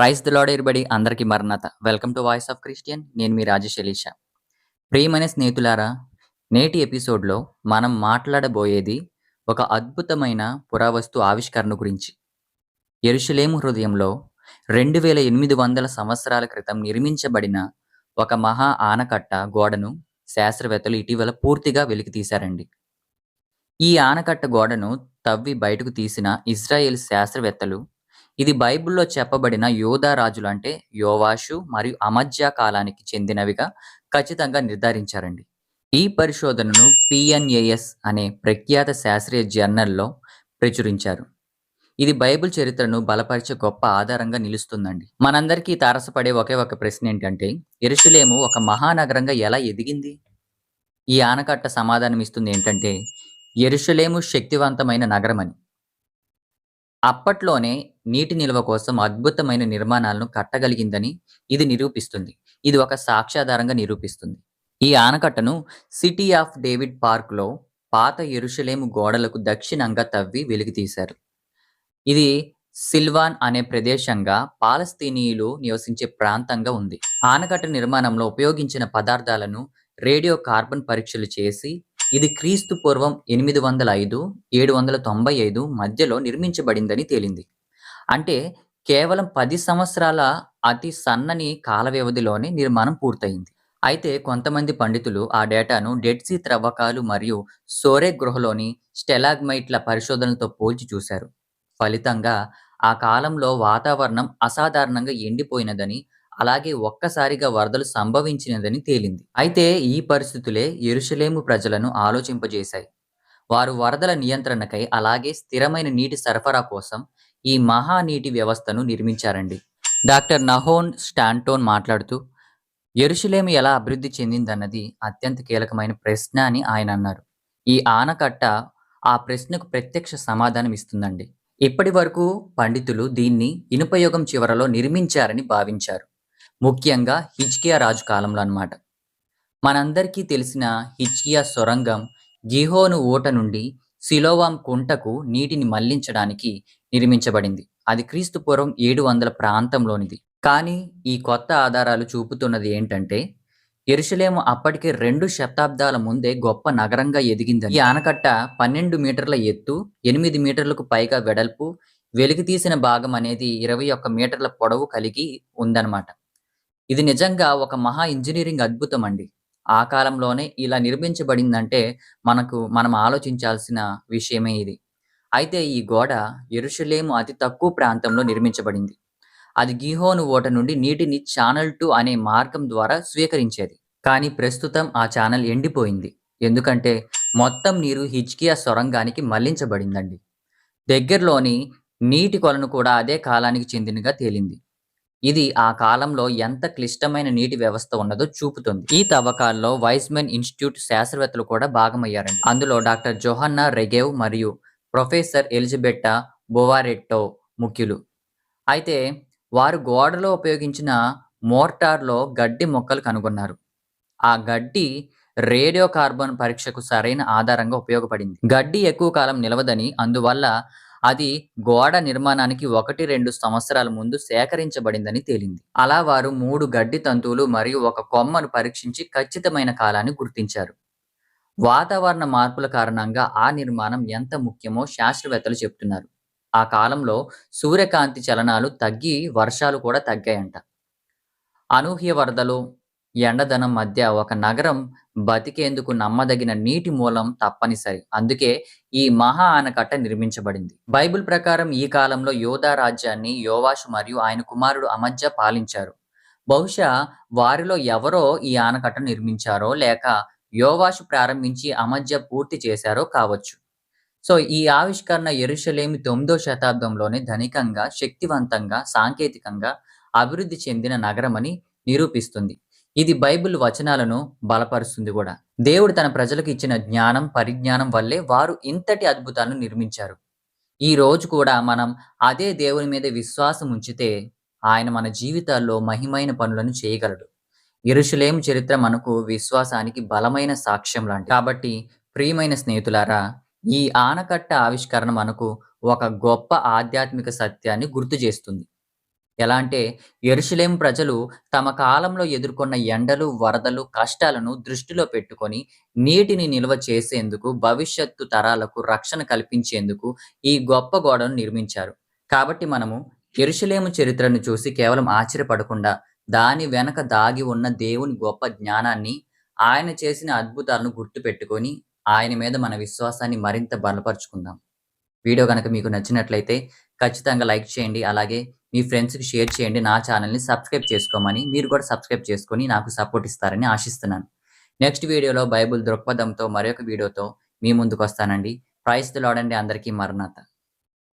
Price దిలాడ్ lord ఎరుబడి అందరికీ మరణత. Welcome to voice of Christian. నేను మీ రాజేష్ ఎలీషా. ప్రియమైన స్నేహితులారా నేటి ఎపిసోడ్లో మనం మాట్లాడబోయేది ఒక అద్భుతమైన పురావస్తు ఆవిష్కరణ గురించి. ఎరుషలేము హృదయంలో రెండు వేల ఎనిమిది వందల సంవత్సరాల క్రితం నిర్మించబడిన ఒక మహా ఆనకట్ట గోడను శాస్త్రవేత్తలు ఇటీవల పూర్తిగా వెలికి తీశారండి. ఈ ఆనకట్ట గోడను తవ్వి బయటకు తీసిన ఇజ్రాయెల్ శాస్త్రవేత్తలు ఇది బైబిల్లో చెప్పబడిన యోధా రాజులు అంటే యోవాషు మరియు అమధ్య కాలానికి చెందినవిగా ఖచ్చితంగా నిర్ధారించారండి. ఈ పరిశోధనను పిఎన్ఏఎస్ అనే ప్రఖ్యాత శాస్త్రీయ జర్నల్లో ప్రచురించారు. ఇది బైబిల్ చరిత్రను బలపరిచే గొప్ప ఆధారంగా నిలుస్తుందండి. మనందరికీ తారసపడే ఒకే ఒక ప్రశ్న ఏంటంటే ఎరుషులేము ఒక మహానగరంగా ఎలా ఎదిగింది? ఈ ఆనకట్ట సమాధానం ఇస్తుంది ఏంటంటే ఎరుషులేము శక్తివంతమైన నగరమని. అప్పట్లోనే నీటి నిల్వ కోసం అద్భుతమైన నిర్మాణాలను కట్టగలిగిందని ఇది నిరూపిస్తుంది. ఇది ఒక సాక్ష్యాధారంగా నిరూపిస్తుంది. ఈ ఆనకట్టను సిటీ ఆఫ్ డేవిడ్ పార్క్లో పాత ఎరుషలేము గోడలకు దక్షిణంగా తవ్వి వెలికితీశారు ఇది సిల్వాన్ అనే ప్రదేశంగా పాలస్తీనీయులు నివసించే ప్రాంతంగా ఉంది. ఆనకట్ట నిర్మాణంలో ఉపయోగించిన పదార్థాలను రేడియో కార్బన్ పరీక్షలు చేసి ఇది క్రీస్తు పూర్వం ఎనిమిది వందల ఐదు ఏడు వందల తొంభై ఐదు మధ్యలో నిర్మించబడిందని తేలింది. అంటే కేవలం పది సంవత్సరాల అతి సన్నని కాల వ్యవధిలోనే నిర్మాణం పూర్తయింది. అయితే కొంతమంది పండితులు ఆ డేటాను డెడ్ సీ త్రవ్వకాలు మరియు సోరే గృహలోని స్టెలాగ్మైట్ల పరిశోధనలతో పోల్చి చూశారు. ఫలితంగా ఆ కాలంలో వాతావరణం అసాధారణంగా ఎండిపోయినదని అలాగే ఒక్కసారిగా వరదలు సంభవించినదని తేలింది. అయితే ఈ పరిస్థితులే ఎరుషలేము ప్రజలను ఆలోచింపజేశాయి. వారు వరదల నియంత్రణకై అలాగే స్థిరమైన నీటి సరఫరా కోసం ఈ మహా నీటి వ్యవస్థను నిర్మించారండి. డాక్టర్ నహోన్ స్టాంటోన్ మాట్లాడుతూ ఎరుషులేమి ఎలా అభివృద్ధి చెందిందన్నది అత్యంత కీలకమైన ప్రశ్న అని ఆయన అన్నారు. ఈ ఆనకట్ట ఆ ప్రశ్నకు ప్రత్యక్ష సమాధానం ఇస్తుందండి. ఇప్పటి వరకు పండితులు దీన్ని ఇనుపయోగం చివరలో నిర్మించారని భావించారు. ముఖ్యంగా హిజ్కియా రాజు కాలంలో అన్నమాట. మనందరికీ తెలిసిన హిజ్కియా సొరంగం గిహోను ఊట నుండి సిలోవాం కుంటకు నీటిని మళ్ళించడానికి నిర్మించబడింది. అది క్రీస్తు పూర్వం ఏడు వందల ప్రాంతంలోనిది. కానీ ఈ కొత్త ఆధారాలు చూపుతున్నది ఏంటంటే ఎరుషలేము అప్పటికే రెండు శతాబ్దాల ముందే గొప్ప నగరంగా ఎదిగింది ఈ ఆనకట్ట పన్నెండు మీటర్ల ఎత్తు ఎనిమిది మీటర్లకు పైగా వెడల్పు వెలికి తీసిన భాగం అనేది ఇరవై ఒక్క మీటర్ల పొడవు కలిగి ఉందన్నమాట. ఇది నిజంగా ఒక మహా ఇంజనీరింగ్ అద్భుతం అండి. ఆ కాలంలోనే ఇలా నిర్మించబడిందంటే మనకు మనం ఆలోచించాల్సిన విషయమే ఇది. అయితే ఈ గోడ ఎరుషలేము అతి తక్కువ ప్రాంతంలో నిర్మించబడింది. అది గీహోను ఓట నుండి నీటిని ఛానల్ టూ అనే మార్గం ద్వారా స్వీకరించేది. కానీ ప్రస్తుతం ఆ ఛానల్ ఎండిపోయింది. ఎందుకంటే మొత్తం నీరు హిజ్కియా సొరంగానికి మళ్ళించబడిందండి. దగ్గరలోని నీటి కొలను కూడా అదే కాలానికి చెందినగా తేలింది. ఇది ఆ కాలంలో ఎంత క్లిష్టమైన నీటి వ్యవస్థ ఉన్నదో చూపుతుంది. ఈ తవ్వకాల్లో వైస్మెన్ ఇన్స్టిట్యూట్ శాస్త్రవేత్తలు కూడా భాగమయ్యారండి. అందులో డాక్టర్ జోహన్నా రెగేవ్ మరియు ప్రొఫెసర్ ఎలిజబెట్టా బొవారెట్టో ముఖ్యులు. అయితే వారు గోడలో ఉపయోగించిన మోర్టార్లో గడ్డి మొక్కలు కనుగొన్నారు. ఆ గడ్డి రేడియో కార్బన్ పరీక్షకు సరైన ఆధారంగా ఉపయోగపడింది. గడ్డి ఎక్కువ కాలం నిలవదని అందువల్ల అది గోడ నిర్మాణానికి ఒకటి రెండు సంవత్సరాల ముందు సేకరించబడిందని తేలింది. అలా వారు మూడు గడ్డి తంతువులు మరియు ఒక కొమ్మను పరీక్షించి ఖచ్చితమైన కాలాన్ని గుర్తించారు. వాతావరణ మార్పుల కారణంగా ఆ నిర్మాణం ఎంత ముఖ్యమో శాస్త్రవేత్తలు చెప్తున్నారు. ఆ కాలంలో సూర్యకాంతి చలనాలు తగ్గి వర్షాలు కూడా తగ్గాయంట. అనూహ్య వరదలు ఎండదనం మధ్య ఒక నగరం బతికేందుకు నమ్మదగిన నీటి మూలం తప్పనిసరి. అందుకే ఈ మహా ఆనకట్ట నిర్మించబడింది. బైబిల్ ప్రకారం ఈ కాలంలో యోధా రాజ్యాన్ని యోవాషు మరియు ఆయన కుమారుడు అమధ్య పాలించారు. బహుశా వారిలో ఎవరో ఈ ఆనకట్ట నిర్మించారో లేక యోవాషు ప్రారంభించి అమధ్య పూర్తి చేశారో కావచ్చు. సో ఈ ఆవిష్కరణ ఎరుషలేమి తొమ్మిదో శతాబ్దంలోనే ధనికంగా శక్తివంతంగా సాంకేతికంగా అభివృద్ధి చెందిన నగరమని నిరూపిస్తుంది. ఇది బైబిల్ వచనాలను బలపరుస్తుంది కూడా. దేవుడు తన ప్రజలకు ఇచ్చిన జ్ఞానం పరిజ్ఞానం వల్లే వారు ఇంతటి అద్భుతాలను నిర్మించారు. ఈ రోజు కూడా మనం అదే దేవుని మీద విశ్వాసం ఉంచితే ఆయన మన జీవితాల్లో మహిమైన పనులను చేయగలడు. ఇరుషులేం చరిత్ర మనకు విశ్వాసానికి బలమైన సాక్ష్యం లాంటి కాబట్టి ప్రియమైన స్నేహితులారా ఈ ఆనకట్ట ఆవిష్కరణ మనకు ఒక గొప్ప ఆధ్యాత్మిక సత్యాన్ని గుర్తు చేస్తుంది. ఎలా అంటే ఎరుషులేం ప్రజలు తమ కాలంలో ఎదుర్కొన్న ఎండలు, వరదలు, కష్టాలను దృష్టిలో పెట్టుకొని నీటిని నిల్వ చేసేందుకు, భవిష్యత్తు తరాలకు రక్షణ కల్పించేందుకు ఈ గొప్ప గోడను నిర్మించారు. కాబట్టి మనము ఎరుషులేము చరిత్రను చూసి కేవలం ఆశ్చర్యపడకుండా దాని వెనక దాగి ఉన్న దేవుని గొప్ప జ్ఞానాన్ని, ఆయన చేసిన అద్భుతాలను గుర్తుపెట్టుకొని ఆయన మీద మన విశ్వాసాన్ని మరింత బలపరుచుకుందాం. వీడియో గనక మీకు నచ్చినట్లయితే ఖచ్చితంగా లైక్ చేయండి. అలాగే మీ ఫ్రెండ్స్‌కి షేర్ చేయండి. నా ఛానల్ని సబ్స్క్రైబ్ చేసుకోమని మీరు కూడా సబ్స్క్రైబ్ చేసుకొని నాకు సపోర్ట్ ఇస్తారని ఆశిస్తున్నాను. నెక్స్ట్ వీడియోలో బైబిల్ దృక్పథంతో మరొక వీడియోతో మీ ముందుకు వస్తానండి ప్రైస్ లార్డ్ అందరికీ మరణాత.